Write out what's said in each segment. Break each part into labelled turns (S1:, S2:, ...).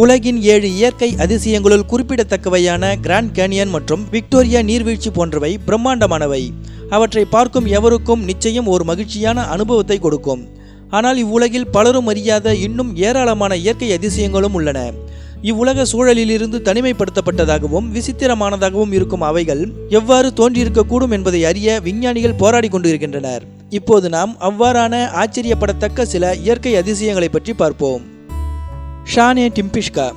S1: உலகின் ஏழு இயற்கை அதிசயங்களுள் குறிப்பிடத்தக்கவையான கிராண்ட் கேனியன் மற்றும் விக்டோரியா நீர்வீழ்ச்சி போன்றவை பிரம்மாண்டமானவை. அவற்றை பார்க்கும் எவருக்கும் நிச்சயம் ஒரு மகிழ்ச்சியான அனுபவத்தை கொடுக்கும். ஆனால் இவ்வுலகில் பலரும் அறியாத இன்னும் ஏராளமான இயற்கை அதிசயங்களும் உள்ளன. இவ்வுலக சூழலிலிருந்து தனிமைப்படுத்தப்பட்டதாகவும் விசித்திரமானதாகவும் இருக்கும் அவைகள் எவ்வாறு தோன்றியிருக்கக்கூடும் என்பதை அறிய விஞ்ஞானிகள் போராடி கொண்டிருக்கின்றனர். இப்போது நாம் அவ்வாறான ஆச்சரியப்படத்தக்க சில இயற்கை அதிசயங்களை பற்றி பார்ப்போம். ஷானே டிம்பிஷ்கா.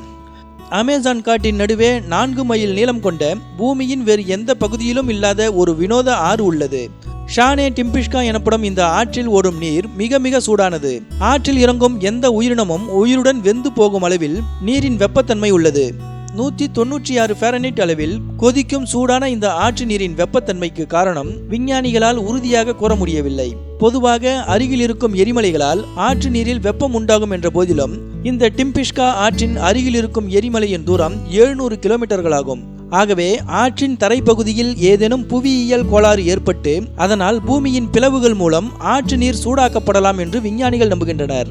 S1: அமேசான் காட்டின் நடுவே நான்கு மைல் நீளம் கொண்ட பூமியின் வேறு எந்த பகுதியிலும் இல்லாத ஒரு வினோத ஆறு உள்ளது. ஷானே டிம்பிஷ்கா எனப்படும் இந்த ஆற்றில் ஓடும் நீர் மிக மிக சூடானது. ஆற்றில் இறங்கும் எந்த உயிரினமும் உயிருடன் வெந்து போகும் அளவில் நீரின் வெப்பத்தன்மை உள்ளது. நூற்றி தொன்னூற்றி ஆறு ஃபேரனைட் அளவில் கொதிக்கும் சூடான இந்த ஆற்று நீரின் வெப்பத்தன்மைக்கு காரணம் விஞ்ஞானிகளால் உறுதியாக கூற முடியவில்லை. பொதுவாக அருகில் இருக்கும் எரிமலைகளால் ஆற்று நீரில் வெப்பம் உண்டாகும் என்ற போதிலும் இந்த டிம்பிஷ்கா ஆற்றின் அருகில் இருக்கும் எரிமலையின் தூரம் எழுநூறு கிலோமீட்டர்களாகும். ஆகவே ஆற்றின் தரைப்பகுதியில் ஏதேனும் புவியியல் கோளாறு ஏற்பட்டு அதனால் பூமியின் பிளவுகள் மூலம் ஆற்று நீர் சூடாக்கப்படலாம் என்று விஞ்ஞானிகள் நம்புகின்றனர்.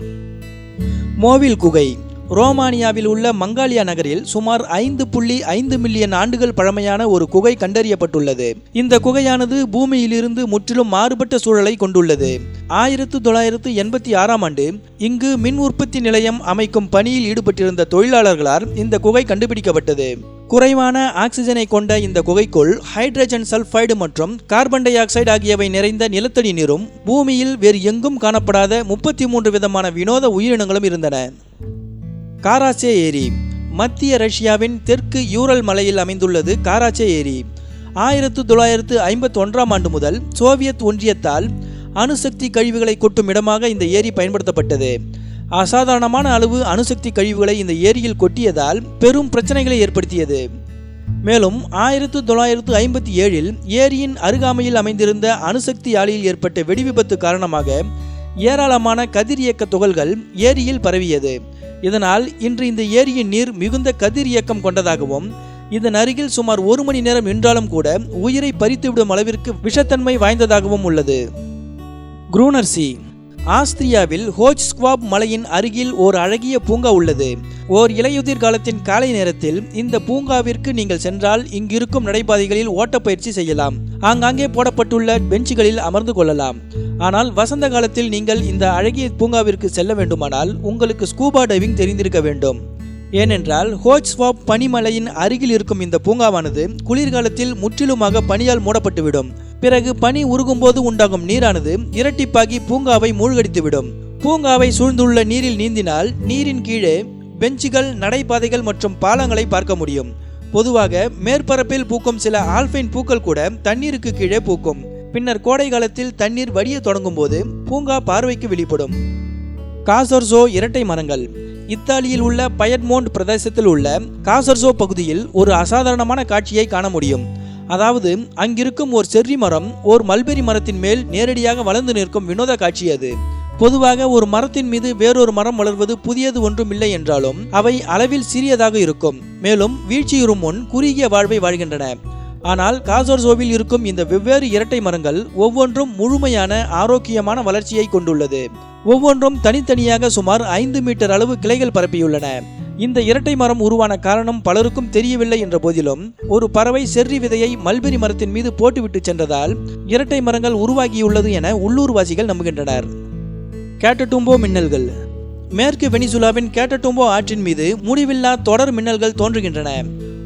S1: மோவில் குகை. ரோமானியாவில் உள்ள மங்காலியா நகரில் சுமார் ஐந்து புள்ளி ஐந்து மில்லியன் ஆண்டுகள் பழமையான ஒரு குகை கண்டறியப்பட்டுள்ளது. இந்த குகையானது பூமியிலிருந்து முற்றிலும் மாறுபட்ட சூழலை கொண்டுள்ளது. ஆயிரத்து தொள்ளாயிரத்து எண்பத்தி ஆறாம் ஆண்டு இங்கு மின் உற்பத்தி நிலையம் அமைக்கும் பணியில் ஈடுபட்டிருந்த தொழிலாளர்களால் இந்த குகை கண்டுபிடிக்கப்பட்டது. குறைவான ஆக்சிஜனை கொண்ட இந்த குகைக்குள் ஹைட்ரஜன் சல்ஃபைடு மற்றும் கார்பன் டை ஆக்சைடு ஆகியவை நிறைந்த நிலத்தடி நீரும் பூமியில் வேறு எங்கும் காணப்படாத முப்பத்தி மூன்று விதமான வினோத உயிரினங்களும் இருந்தன. காராச்சே ஏரி. மத்திய ரஷ்யாவின் தெற்கு யூரல் மலையில் அமைந்துள்ளது காராச்சே ஏரி. ஆயிரத்து தொள்ளாயிரத்து ஐம்பத்தி ஒன்றாம் ஆண்டு முதல் சோவியத் ஒன்றியத்தால் அணுசக்தி கழிவுகளை கொட்டும் இடமாக இந்த ஏரி பயன்படுத்தப்பட்டது. அசாதாரணமான அளவு அணுசக்தி கழிவுகளை இந்த ஏரியில் கொட்டியதால் பெரும் பிரச்சனைகளை ஏற்படுத்தியது. மேலும் ஆயிரத்து தொள்ளாயிரத்து ஐம்பத்தி ஏழில் ஏரியின் அருகாமையில் அமைந்திருந்த அணுசக்தி ஆலையில் ஏற்பட்ட வெடிவிபத்து காரணமாக ஏராளமான கதிரியக்க துகள்கள் ஏரியில் பரவியது. இதனால் இன்று இந்த ஏரியின் நீர் மிகுந்த கதிர் இயக்கம் கொண்டதாகவும் இதன் அருகில் சுமார் ஒரு மணி நேரம் நின்றாலும் கூட உயிரை பறித்துவிடும் அளவிற்கு விஷத்தன்மை வாய்ந்ததாகவும் உள்ளது. குரூனர்சி ஆஸ்திரியாவில் ஹோச் ஸ்குவாப் மலையின் அருகில் ஓர் அழகிய பூங்கா உள்ளது. ஓர் இலையுதிர் காலத்தின் காலை நேரத்தில் இந்த பூங்காவிற்கு நீங்கள் சென்றால் இங்கிருக்கும் நடைபாதைகளில் ஓட்டப்பயிற்சி செய்யலாம். ஆங்காங்கே போடப்பட்டுள்ள பெஞ்சுகளில் அமர்ந்து கொள்ளலாம். ஆனால் வசந்த காலத்தில் நீங்கள் இந்த அழகிய பூங்காவிற்கு செல்ல வேண்டுமானால் உங்களுக்கு ஸ்கூபா டைவிங் தெரிந்திருக்க வேண்டும். ஏனென்றால் ஹோச்வாப் பனிமலையின் அருகில் இருக்கும் இந்த பூங்காவானது குளிர்காலத்தில் முற்றிலுமாக பனியால் மூடப்பட்டுவிடும். பிறகு பனி உருகும்போது உண்டாகும் நீரானது இரட்டிப்பாகி பூங்காவை மூழ்கடித்துவிடும். பூங்காவை சூழ்ந்துள்ள நீரில் நீந்தினால் நீரின் கீழே பெஞ்சுகள் நடைபாதைகள் மற்றும் பாலங்களை பார்க்க முடியும். பொதுவாக மேற்பரப்பில் பூக்கும் சில ஆல்பைன் பூக்கள் கூட தண்ணீருக்கு கீழே பூக்கும். பின்னர் கோடை காலத்தில் தண்ணீர் வடிய தொடங்கும் போது பூங்கா பார்வைக்கு வெளிப்படும். காசர்சோ இரட்டை மரங்கள். இத்தாலியில் உள்ள பயட்மோண்ட் பிரதேசத்தில் உள்ள காசர்சோ பகுதியில் ஒரு அசாதாரணமான காட்சியை காண முடியும். அதாவது அங்கிருக்கும் ஒரு செர்ரி மரம் ஓர் மல்பெரி மரத்தின் மேல் நேரடியாக வளர்ந்து நிற்கும் வினோத காட்சி அது. பொதுவாக ஒரு மரத்தின் மீது வேறொரு மரம் வளர்வது புதியது ஒன்றும் இல்லை என்றாலும் அவை அளவில் சிறியதாக இருக்கும். மேலும் வீழ்ச்சியுறும் முன் குறுகிய வாழ்வை வாழ்கின்றன. ஆனால் காசோர்சோவில் இருக்கும் இந்த வெவ்வேறு இரட்டை மரங்கள் ஒவ்வொன்றும் முழுமையான ஆரோக்கியமான வளர்ச்சியை கொண்டுள்ளது. ஒவ்வொன்றும் தனித்தனியாக சுமார் ஐந்து மீட்டர் அளவு கிளைகள் பரப்பியுள்ளன. இந்த இரட்டை மரம் உருவான காரணம் பலருக்கும் தெரியவில்லை என்ற போதிலும் ஒரு பறவை செர்ரி விதையை மல்பெரி மரத்தின் மீது போட்டுவிட்டு சென்றதால் இரட்டை மரங்கள் உருவாகியுள்ளது என உள்ளூர்வாசிகள் நம்புகின்றனர். கேட்டட்டும்போ மின்னல்கள். மேற்கு வெனிசுலாவின் கேட்டட்டும்போ ஆற்றின் மீது முடிவில்லா தொடர் மின்னல்கள் தோன்றுகின்றன.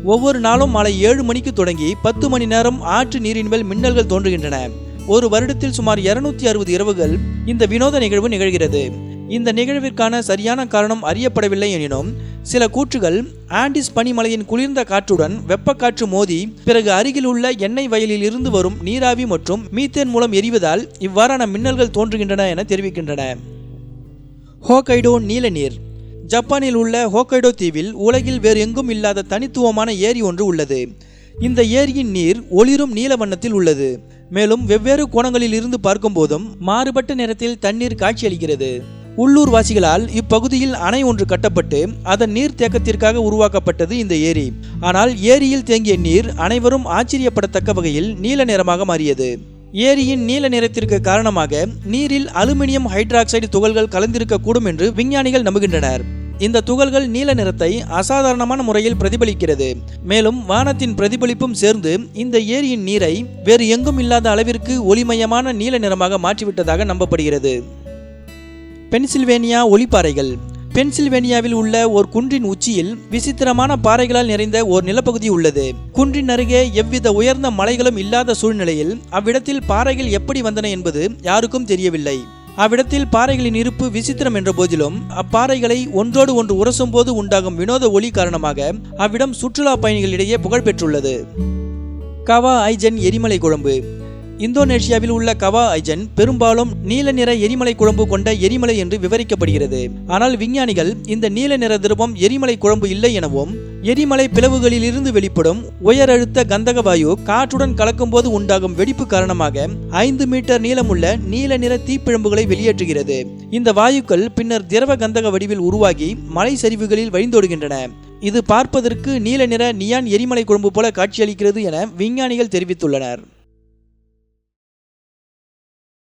S1: ஒவ்வொரு நாளும் மாலை ஏழு மணிக்கு தொடங்கி பத்து மணி நேரம் ஆற்று நீரின் மேல் மின்னல்கள் தோன்றுகின்றன. ஒரு வருடத்தில் சுமார் இருநூத்தி அறுபது இரவுகள் இந்த வினோத நிகழ்வு நிகழ்கிறது. இந்த நிகழ்விற்கான சரியான காரணம் அறியப்படவில்லை எனினும் சில கூற்றுகள் ஆண்டிஸ் பனிமலையின் குளிர்ந்த காற்றுடன் வெப்பக்காற்று மோதி பிறகு அருகில் உள்ள எண்ணெய் வயலில் இருந்து வரும் நீராவி மற்றும் மீத்தேன் மூலம் எரிவதால் இவ்வாறான மின்னல்கள் தோன்றுகின்றன என தெரிவிக்கின்றன. ஹோக்கைடோ நீல நீர் ஜப்பானில் உள்ள ஹோக்கைடோ தீவில் உலகில் வேறு எங்கும் இல்லாத தனித்துவமான ஏரி ஒன்று உள்ளது. இந்த ஏரியின் நீர் ஒளிரும் நீல வண்ணத்தில் உள்ளது. மேலும் வெவ்வேறு கோணங்களில் இருந்து பார்க்கும்போதும் மாறுபட்ட நிறத்தில் தண்ணீர் காட்சியளிக்கிறது. உள்ளூர்வாசிகளால் இப்பகுதியில் அணை ஒன்று கட்டப்பட்டு அதன் நீர் தேக்கத்திற்காக உருவாக்கப்பட்டது இந்த ஏரி. ஆனால் ஏரியில் தேங்கிய நீர் அனைவரும் ஆச்சரியப்படத்தக்க வகையில் நீல நிறமாக மாறியது. ஏரியின் நீல நிறத்திற்கு காரணமாக நீரில் அலுமினியம் ஹைட்ராக்சைடு துகள்கள் கலந்திருக்கக்கூடும் என்று விஞ்ஞானிகள் நம்புகின்றனர். இந்த துகள்கள் நீல நிறத்தை அசாதாரணமான முறையில் பிரதிபலிக்கிறது. மேலும் வானத்தின் பிரதிபலிப்பும் சேர்ந்து இந்த ஏரியின் நீரை வேறு எங்கும் இல்லாத அளவிற்கு ஒளிமயமான நீல நிறமாக மாற்றிவிட்டதாக நம்பப்படுகிறது. பென்சில்வேனியா ஒளிப்பாறைகள். பென்சில்வேனியாவில் உள்ள ஒரு குன்றின் உச்சியில் விசித்திரமான பாறைகளால் நிறைந்த ஒரு நிலப்பகுதி உள்ளது. குன்றின் அருகே எவ்வித உயர்ந்த மலைகளும் இல்லாத சூழ்நிலையில் அவ்விடத்தில் பாறைகள் எப்படி வந்தன என்பது யாருக்கும் தெரியவில்லை. அவ்விடத்தில் பாறைகளின் இருப்பு விசித்திரம் என்ற போதிலும் அப்பாறைகளை ஒன்றோடு ஒன்று உரசும் போது உண்டாகும் வினோத ஒளி காரணமாக அவ்விடம் சுற்றுலா பயணிகளிடையே புகழ் பெற்றுள்ளது. கவா ஐஜன் எரிமலை குழம்பு. இந்தோனேஷியாவில் உள்ள கவா ஐஜன் பெரும்பாலும் நீல நிற எரிமலை குழம்பு கொண்ட எரிமலை என்று விவரிக்கப்படுகிறது. ஆனால் விஞ்ஞானிகள் இந்த நீல நிற திரவம் எரிமலை குழம்பு இல்லை எனவும் எரிமலை பிளவுகளில் இருந்து வெளிப்படும் உயர் அழுத்த கந்தக வாயு காற்றுடன் கலக்கும்போது உண்டாகும் வெடிப்பு காரணமாக ஐந்து மீட்டர் நீளமுள்ள நீல நிற தீப்பிழம்புகளை வெளியேற்றுகிறது. இந்த வாயுக்கள் பின்னர் திரவ கந்தக வடிவில் உருவாகி மலை சரிவுகளில் வழிந்தோடுகின்றன. இது பார்ப்பதற்கு நீல நிற நியான் எரிமலை குழம்பு போல காட்சியளிக்கிறது என விஞ்ஞானிகள் தெரிவித்துள்ளனர்.